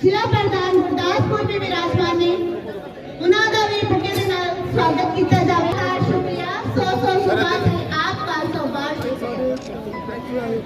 ਜ਼ਿਲ੍ਹਾ ਪ੍ਰਧਾਨ ਗੁਰਦਾਸਪੁਰ ਦੇ ਵਿਰਾਜਮਾਨ ਨੇ ਉਹਨਾਂ ਦਾ ਵੀ ਬੁਕੇ ਦੇ ਨਾਲ ਸਵਾਗਤ ਕੀਤਾ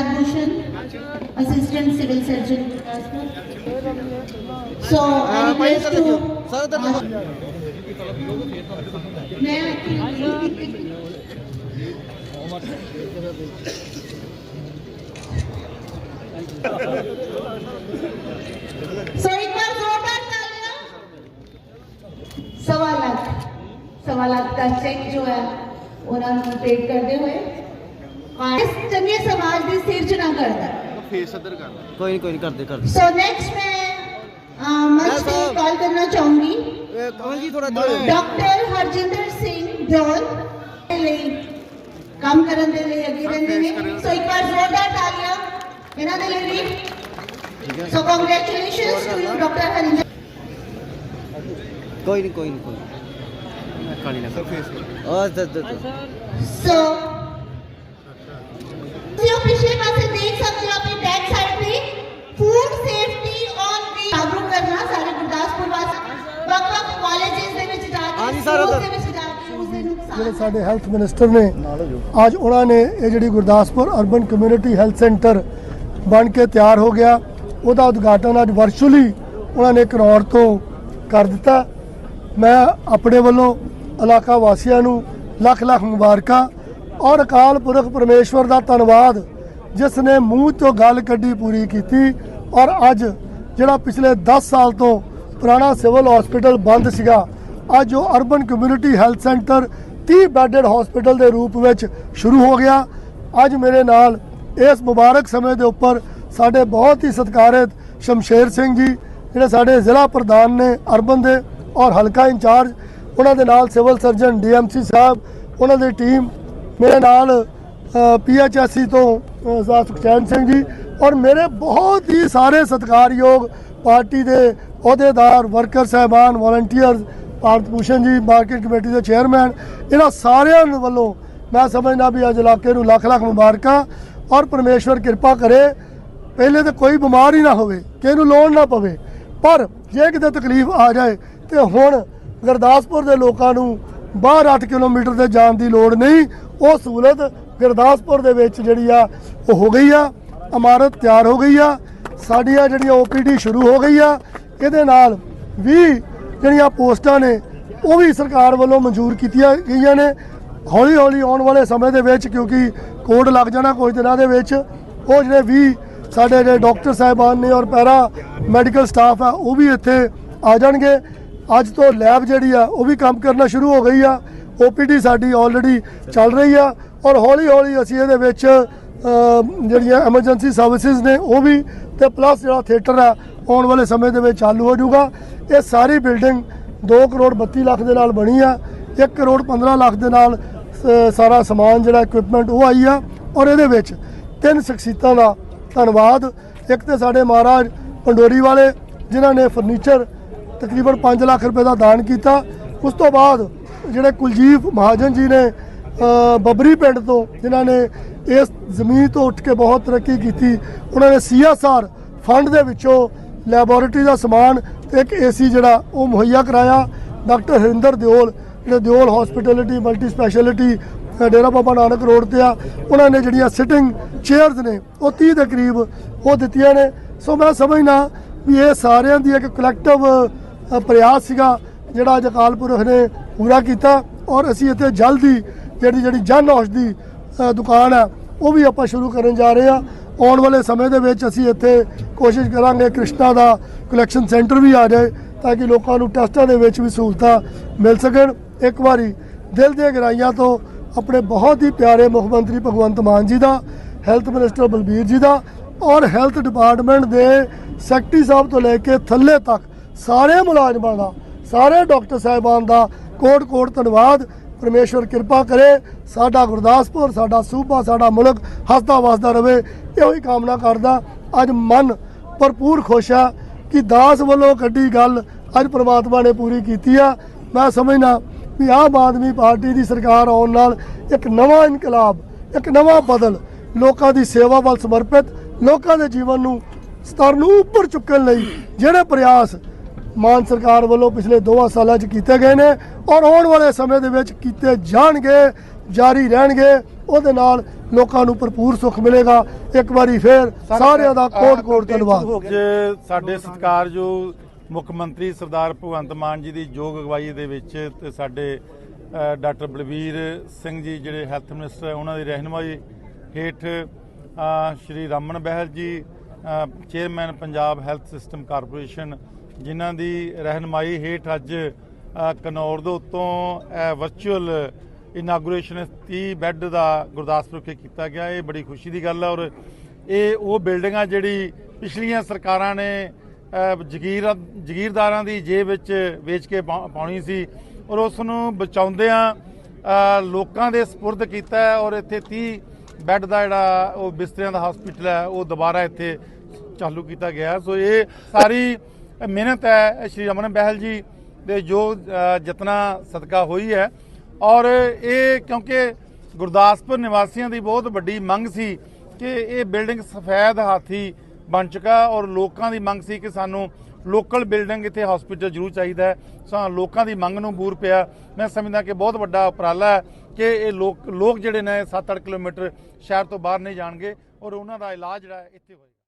Tanushan, Assistant Civil Surgeon. So I request to. so एक बार जोरदार तालियाँ सवा लाख सवा लाख का चेक जो है उन्होंने पेड करते हुए ਚੰਗੇ ਸਮਾਜ ਦੀ ਸਿਰਜਣਾ ਕਰਦਾ ਕੋਈ ਨਹੀਂ ਕੋਈ ਨਹੀਂ ਕਰਦੇ ਕਰਦੇ ਸੋ ਨੈਕਸਟ ਮੈਂ ਮੰਚ ਤੇ ਕਾਲ ਕਰਨਾ ਚਾਹੂੰਗੀ ਇਹ ਕਮਲ ਜੀ ਥੋੜਾ ਇੱਧਰ ਡਾਕਟਰ ਹਰਜਿੰਦਰ ਸਿੰਘ ਡੋਲ ਦੇ ਲਈ ਕੰਮ ਕਰਨ ਦੇ ਲਈ ਅੱਗੇ ਰਹਿੰਦੇ ਨੇ ਸੋ ਇੱਕ ਵਾਰ ਜ਼ੋਰਦਾਰ ਤਾਲੀਆਂ ਇਹਨਾਂ ਦੇ ਲਈ ਵੀ so congratulations to you doctor Harinder ਕੋਈ ਨਹੀਂ ਕੋਈ ਨਹੀਂ ਕੋਈ ਨੀ। ਕਾਲੀ ਨਾ ਫੇਸ ਉਹ ਇੱਧਰ ਇੱਧਰ ਇੱਧਰ। ਸੋ ਗੁਰਦਾਸਪੁਰ ਵੱਖ ਵੱਖ ਕਾਲਜਿਸ ਦੇ ਵਿੱਚ ਜਾ ਕੇ ਹਾਂਜੀ ਸਰ, ਦੇ ਵਿੱਚ ਜਾ ਕੇ ਉਸ ਦੇ ਜਿਹੜੇ ਸਾਡੇ ਹੈਲਥ ਮਿਨਿਸਟਰ ਨੇ ਅੱਜ ਉਹਨਾਂ ਨੇ ਇਹ ਜਿਹੜੀ Gurdaspur urban community health centre ਬਣ ਕੇ ਤਿਆਰ ਹੋ ਗਿਆ। ਉਹਦਾ ਉਦਘਾਟਨ ਅੱਜ ਵਰਚੁਅਲੀ ਉਹਨਾਂ ਨੇ ਕਰੌੜ ਤੋਂ ਕਰ ਦਿੱਤਾ। ਮੈਂ ਆਪਣੇ ਵੱਲੋਂ ਇਲਾਕਾ ਵਾਸੀਆਂ ਨੂੰ ਲੱਖ ਲੱਖ ਮੁਬਾਰਕਾਂ ਔਰ ਅਕਾਲ ਪੁਰਖ ਪਰਮੇਸ਼ਵਰ ਦਾ ਧੰਨਵਾਦ, ਜਿਸ ਨੇ ਮੂੰਹ ਤੋਂ ਗੱਲ ਕੱਢੀ ਪੂਰੀ ਕੀਤੀ। ਔਰ ਅੱਜ ਜਿਹੜਾ ਪਿਛਲੇ 10 ਸਾਲ ਤੋਂ ਪੁਰਾਣਾ ਸਿਵਲ ਹਸਪੀਟਲ ਬੰਦ ਸੀਗਾ, ਅੱਜ ਉਹ urban community health centre 30 bedded hospital ਦੇ ਰੂਪ ਵਿੱਚ ਸ਼ੁਰੂ ਹੋ ਗਿਆ। ਅੱਜ ਮੇਰੇ ਨਾਲ ਇਸ ਮੁਬਾਰਕ ਸਮੇਂ ਦੇ ਉੱਪਰ ਸਾਡੇ ਬਹੁਤ ਹੀ ਸਤਿਕਾਰਤ ਸ਼ਮਸ਼ੇਰ ਸਿੰਘ ਜੀ, ਜਿਹੜੇ ਸਾਡੇ ਜ਼ਿਲ੍ਹਾ ਪ੍ਰਧਾਨ ਨੇ ਅਰਬਨ ਦੇ ਔਰ ਹਲਕਾ ਇੰਚਾਰਜ, ਉਹਨਾਂ ਦੇ ਨਾਲ ਸਿਵਲ ਸਰਜਨ ਡੀਐਮਸੀ ਸਾਹਿਬ, ਉਹਨਾਂ ਦੀ ਟੀਮ ਮੇਰੇ ਨਾਲ ਪੀਐਚਐਸਸੀ ਤੋਂ ਸਰਦਾਰ ਸੁਖਚੈਨ ਸਿੰਘ ਜੀ ਔਰ ਮੇਰੇ ਬਹੁਤ ਹੀ ਸਾਰੇ ਸਤਿਕਾਰਯੋਗ ਪਾਰਟੀ ਦੇ ਅਹੁਦੇਦਾਰ, ਵਰਕਰ, ਸਹਿਬਾਨ ਵਾਲੰਟੀਅਰਸ ਭਾਰਤ ਭੂਸ਼ਣ ਜੀ ਮਾਰਕੀਟ ਕਮੇਟੀ ਦੇ ਚੇਅਰਮੈਨ ਇਹਨਾਂ ਸਾਰਿਆਂ ਵੱਲੋਂ ਮੈਂ ਸਮਝਦਾ ਵੀ ਅੱਜ ਇਲਾਕੇ ਨੂੰ ਲੱਖ ਲੱਖ ਮੁਬਾਰਕਾਂ ਔਰ ਪਰਮੇਸ਼ਵਰ ਕਿਰਪਾ ਕਰੇ, ਪਹਿਲੇ ਤਾਂ ਕੋਈ ਬਿਮਾਰ ਹੀ ਨਾ ਹੋਵੇ ਕਿਸੇ ਨੂੰ ਲੋੜ ਨਾ ਪਵੇ, ਪਰ ਜੇ ਕਿਤੇ ਤਕਲੀਫ ਆ ਜਾਏ ਤੇ ਹੁਣ ਗੁਰਦਾਸਪੁਰ ਦੇ ਲੋਕਾਂ ਨੂੰ ਬਾਹਰ 8 ਕਿਲੋਮੀਟਰ ਤੇ ਜਾਣ ਦੀ ਲੋੜ ਨਹੀਂ ਉਹ ਸਹੂਲਤ ਗੁਰਦਾਸਪੁਰ ਦੇ ਵਿੱਚ ਜਿਹੜੀ ਆ, ਉਹ ਹੋ ਗਈ ਆ, ਇਮਾਰਤ ਤਿਆਰ ਹੋ ਗਈ ਆ ਸਾਡੀਆਂ ਜਿਹੜੀਆਂ ਓਪੀਡੀ ਸ਼ੁਰੂ ਹੋ ਗਈ ਆ, ਇਹਦੇ ਨਾਲ ਵੀ ਜਿਹੜੀਆਂ ਪੋਸਟਾਂ ਨੇ, ਉਹ ਵੀ ਸਰਕਾਰ ਵੱਲੋਂ ਮਨਜ਼ੂਰ ਕੀਤੀਆਂ ਗਈਆਂ ਨੇ। ਹੌਲੀ ਹੌਲੀ ਆਉਣ ਵਾਲੇ ਸਮੇਂ ਦੇ ਵਿੱਚ, ਕਿਉਂਕਿ ਕੋਡ ਲੱਗ ਜਾਣਾ ਕੁਝ ਦਿਨਾਂ ਦੇ ਵਿੱਚ, ਉਹ ਜਿਹੜੇ ਵੀ ਸਾਡੇ ਜਿਹੜੇ ਡਾਕਟਰ ਸਾਹਿਬਾਨ ਨੇ ਔਰ ਪੈਰਾ ਮੈਡੀਕਲ ਸਟਾਫ ਆ, ਉਹ ਵੀ ਇੱਥੇ ਆ ਜਾਣਗੇ। ਅੱਜ ਤੋਂ ਲੈਬ ਜਿਹੜੀ ਆ, ਉਹ ਵੀ ਕੰਮ ਕਰਨਾ ਸ਼ੁਰੂ ਹੋ ਗਈ ਆ। ਓਪੀਡੀ ਸਾਡੀ ਆਲਰੇਡੀ ਚੱਲ ਰਹੀ ਆ ਔਰ ਹੌਲੀ ਹੌਲੀ ਅਸੀਂ ਇਹਦੇ ਵਿੱਚ ਜਿਹੜੀਆਂ ਐਮਰਜੈਂਸੀ ਸਰਵਿਸਿਜ਼ ਨੇ ਉਹ ਵੀ ਤੇ ਪਲੱਸ ਜਿਹੜਾ ਥੀਏਟਰ ਆ, ਆਉਣ ਵਾਲੇ ਸਮੇਂ ਦੇ ਵਿੱਚ ਚਾਲੂ ਹੋ ਜਾਊਗਾ। ਇਹ ਸਾਰੀ ਬਿਲਡਿੰਗ 2 ਕਰੋੜ 32 ਲੱਖ ਦੇ ਨਾਲ ਬਣੀ ਆ 1 ਕਰੋੜ 15 ਲੱਖ ਦੇ ਨਾਲ ਸਾਰਾ ਸਮਾਨ ਜਿਹੜਾ ਇਕਵਿਪਮੈਂਟ ਉਹ ਆਈ ਆ ਔਰ ਇਹਦੇ ਵਿੱਚ ਤਿੰਨ ਸ਼ਖਸੀਅਤਾਂ ਦਾ ਧੰਨਵਾਦ। ਇੱਕ ਤੇ ਸਾਡੇ ਮਹਾਰਾਜ ਪੰਡੋਰੀ ਵਾਲੇ, ਜਿਨ੍ਹਾਂ ਨੇ ਫਰਨੀਚਰ ਤਕਰੀਬਨ 5 ਲੱਖ ਰੁਪਏ ਦਾ ਦਾਨ ਕੀਤਾ। ਉਸ ਤੋਂ ਬਾਅਦ ਜਿਹੜੇ ਕੁਲਜੀਤ ਮਹਾਜਨ ਜੀ ਨੇ ਬੱਬਰੀ ਪਿੰਡ ਤੋਂ ਜਿਨ੍ਹਾਂ ਨੇ ਇਸ ਜ਼ਮੀਨ ਤੋਂ ਉੱਠ ਕੇ ਬਹੁਤ ਤਰੱਕੀ ਕੀਤੀ, ਉਹਨਾਂ ਨੇ ਸੀਐਸਆਰ ਫੰਡ ਦੇ ਵਿੱਚੋਂ ਲੈਬੋਰੇਟਰੀ ਦਾ ਸਮਾਨ ਤੇ ਇੱਕ ਏਸੀ ਜਿਹੜਾ ਉਹ ਮੁਹੱਈਆ ਕਰਾਇਆ। ਡਾਕਟਰ ਹਰਿੰਦਰ ਦਿਓਲ, ਜਿਹੜੇ Deol hospitality multi speciality Dera Baba Nanak road ਤੇ ਆ, ਉਹਨਾਂ ਨੇ ਜਿਹੜੀਆਂ ਸਿਟਿੰਗ ਚੇਅਰਸ ਨੇ, ਉਹ 30 ਦੇ ਕਰੀਬ ਉਹ ਦਿੱਤੀਆਂ ਨੇ। ਸੋ ਮੈਂ ਸਮਝਣਾ ਵੀ ਇਹ ਸਾਰਿਆਂ ਦੀ ਇੱਕ ਕਲੈਕਟਿਵ ਪ੍ਰਯਾਸ ਸੀਗਾ, ਜਿਹੜਾ ਅੱਜ ਅਕਾਲ ਪੁਰਖ ਨੇ ਪੂਰਾ ਕੀਤਾ ਔਰ ਅਸੀਂ ਇੱਥੇ ਜਲਦੀ ਜਿਹੜੀ ਜਿਹੜੀ ਜਨ ਔਸ਼ਧੀ ਦੁਕਾਨ ਹੈ, ਉਹ ਵੀ ਆਪਾਂ ਸ਼ੁਰੂ ਕਰਨ ਜਾ ਰਹੇ ਹਾਂ। ਆਉਣ ਵਾਲੇ ਸਮੇਂ ਦੇ ਵਿੱਚ ਅਸੀਂ ਇੱਥੇ ਕੋਸ਼ਿਸ਼ ਕਰਾਂਗੇ ਕ੍ਰਿਸ਼ਨਾ ਦਾ ਕਲੈਕਸ਼ਨ ਸੈਂਟਰ ਵੀ ਆ ਜਾਏ ਤਾਂ ਕਿ ਲੋਕਾਂ ਨੂੰ ਟੈਸਟਾਂ ਦੇ ਵਿੱਚ ਵੀ ਸਹੂਲਤਾਂ ਮਿਲ ਸਕਣ। ਇੱਕ ਵਾਰੀ ਦਿਲ ਦੀਆਂ ਗਹਿਰਾਈਆਂ ਤੋਂ ਆਪਣੇ ਬਹੁਤ ਹੀ ਪਿਆਰੇ ਮੁੱਖ ਮੰਤਰੀ ਭਗਵੰਤ ਮਾਨ ਜੀ ਦਾ ਹੈਲਥ ਮਿਨਿਸਟਰ ਬਲਬੀਰ ਜੀ ਦਾ ਔਰ ਹੈਲਥ ਡਿਪਾਰਟਮੈਂਟ ਦੇ ਸੈਕਟਰੀ ਸਾਹਿਬ ਤੋਂ ਲੈ ਕੇ ਥੱਲੇ ਤੱਕ ਸਾਰੇ ਮੁਲਾਜ਼ਮਾਂ ਦਾ, ਸਾਰੇ ਡਾਕਟਰ ਸਾਹਿਬਾਨ ਦਾ ਕੋਟ ਕੋਟ ਧੰਨਵਾਦ। ਪਰਮੇਸ਼ਵਰ ਕਿਰਪਾ ਕਰੇ। ਸਾਡਾ ਗੁਰਦਾਸਪੁਰ, ਸਾਡਾ ਸੂਬਾ, ਸਾਡਾ ਮੁਲਕ ਹੱਸਦਾ ਵਸਦਾ ਰਵੇ। ਇਹੋ ਹੀ ਕਾਮਨਾ ਕਰਦਾ, ਅੱਜ ਮਨ ਭਰਪੂਰ ਖੁਸ਼ ਆ ਕਿ ਦਾਸ ਵੱਲੋਂ ਕੱਢੀ ਗੱਲ ਅੱਜ ਪ੍ਰਮਾਤਮਾ ਨੇ ਪੂਰੀ ਕੀਤੀ ਆ। ਮੈਂ ਸਮਝਣਾ ਵੀ ਆਮ ਆਦਮੀ ਪਾਰਟੀ ਦੀ ਸਰਕਾਰ ਆਉਣ ਨਾਲ ਇੱਕ ਨਵਾਂ ਇਨਕਲਾਬ, ਇੱਕ ਨਵਾਂ ਬਦਲ ਲੋਕਾਂ ਦੀ ਸੇਵਾ ਵੱਲ ਸਮਰਪਿਤ, ਲੋਕਾਂ ਦੇ ਜੀਵਨ ਨੂੰ ਸਤਰ ਨੂੰ ਉੱਪਰ ਚੁੱਕਣ ਲਈ ਜਿਹੜੇ ਪ੍ਰਯਾਸ ਮਾਨ ਸਰਕਾਰ ਵੱਲੋਂ ਪਿਛਲੇ 2 ਸਾਲਾਂ 'ਚ ਕੀਤੇ ਗਏ ਨੇ ਔਰ ਆਉਣ ਵਾਲੇ ਸਮੇਂ ਦੇ ਵਿੱਚ ਕੀਤੇ ਜਾਣਗੇ ਜਾਰੀ ਰਹਿਣਗੇ ਉਹਦੇ ਨਾਲ ਲੋਕਾਂ ਨੂੰ ਭਰਪੂਰ ਸੁੱਖ ਮਿਲੇਗਾ। ਇੱਕ ਵਾਰੀ ਫੇਰ ਸਾਰਿਆਂ ਦਾ ਕੋਟ ਕੋਟ ਧੰਨਵਾਦ। ਅੱਜ ਸਾਡੇ ਸਤਿਕਾਰਯੋਗ ਮੁੱਖ ਮੰਤਰੀ ਸਰਦਾਰ ਭਗਵੰਤ ਮਾਨ ਜੀ ਦੀ ਯੋਗ ਅਗਵਾਈ ਦੇ ਵਿੱਚ ਤੇ ਸਾਡੇ ਡਾਕਟਰ ਬਲਬੀਰ ਸਿੰਘ ਜੀ ਜਿਹੜੇ ਹੈਲਥ ਮਿਨਿਸਟਰ ਉਹਨਾਂ ਦੀ ਰਹਿਨੁਮਾਈ ਹੇਠ Shri Raman Behl ji chairman Punjab health system corporation ਜਿਨ੍ਹਾਂ ਦੀ ਰਹਿਨੁਮਾਈ ਹੇਠ ਅੱਜ ਕਨੌਰ ਦੇ ਉੱਤੋਂ ਵਰਚੁਅਲ ਇਨਾਗੂਰੇਸ਼ਨ 30 ਬੈੱਡ ਦਾ ਗੁਰਦਾਸਪੁਰ ਕੇ ਕੀਤਾ ਗਿਆ। ਇਹ ਬੜੀ ਖੁਸ਼ੀ ਦੀ ਗੱਲ ਹੈ ਔਰ ਇਹ ਉਹ ਬਿਲਡਿੰਗ ਆ ਜਿਹੜੀ ਪਿਛਲੀਆਂ ਸਰਕਾਰਾਂ ਨੇ ਜਗੀਰ, ਜਗੀਰਦਾਰਾਂ ਦੀ ਜੇਬ ਵਿੱਚ ਵੇਚ ਕੇ ਪਾ- ਪਾਉਣੀ ਸੀ ਔਰ ਉਸ ਨੂੰ ਬਚਾਉਂਦਿਆਂ ਲੋਕਾਂ ਦੇ ਸਪੁਰਦ ਕੀਤਾ ਔਰ ਇੱਥੇ 30 ਬੈੱਡ ਦਾ ਜਿਹੜਾ ਉਹ ਬਿਸਤਰਿਆਂ ਦਾ ਹਸਪੀਟਲ ਹੈ, ਉਹ ਦੁਬਾਰਾ ਇੱਥੇ ਚਾਲੂ ਕੀਤਾ ਗਿਆ। ਸੋ ਇਹ ਸਾਰੀ ਮਿਹਨਤ ਹੈ ਸ਼੍ਰੀ ਰਮਨ ਬਹਿਲ ਜੀ ਦੇ ਜੋ ਅਹ, ਸਦਕਾ ਹੋਈ ਹੈ। ਔਰ ਇਹ ਕਿਉਂਕਿ ਗੁਰਦਾਸਪੁਰ ਨਿਵਾਸੀਆਂ ਦੀ ਬਹੁਤ ਵੱਡੀ ਮੰਗ ਸੀ ਕਿ ਇਹ ਬਿਲਡਿੰਗ ਸਫੈਦ ਹਾਥੀ ਬਣ ਚੁੱਕਾ ਔਰ ਲੋਕਾਂ ਦੀ ਮੰਗ ਸੀ ਕਿ ਸਾਨੂੰ ਲੋਕਲ ਬਿਲਡਿੰਗ ਇੱਥੇ ਹਸਪੀਟਲ ਜ਼ਰੂਰ ਚਾਹੀਦਾ ਹੈ। ਸੋ ਲੋਕਾਂ ਦੀ ਮੰਗ ਨੂੰ ਬੂਰ ਪਿਆ। ਮੈਂ ਸਮਝਦਾ ਕਿ ਬਹੁਤ ਵੱਡਾ ਉਪਰਾਲਾ ਹੈ ਕਿ ਇਹ ਲੋਕ ਲੋਕ ਜਿਹੜੇ ਨੇ 7-8 ਕਿਲੋਮੀਟਰ ਸ਼ਹਿਰ ਤੋਂ ਬਾਹਰ ਨਹੀਂ ਜਾਣਗੇ ਔਰ ਉਹਨਾਂ ਦਾ ਇਲਾਜ ਜਿਹੜਾ ਇੱਥੇ ਹੋਏਗਾ।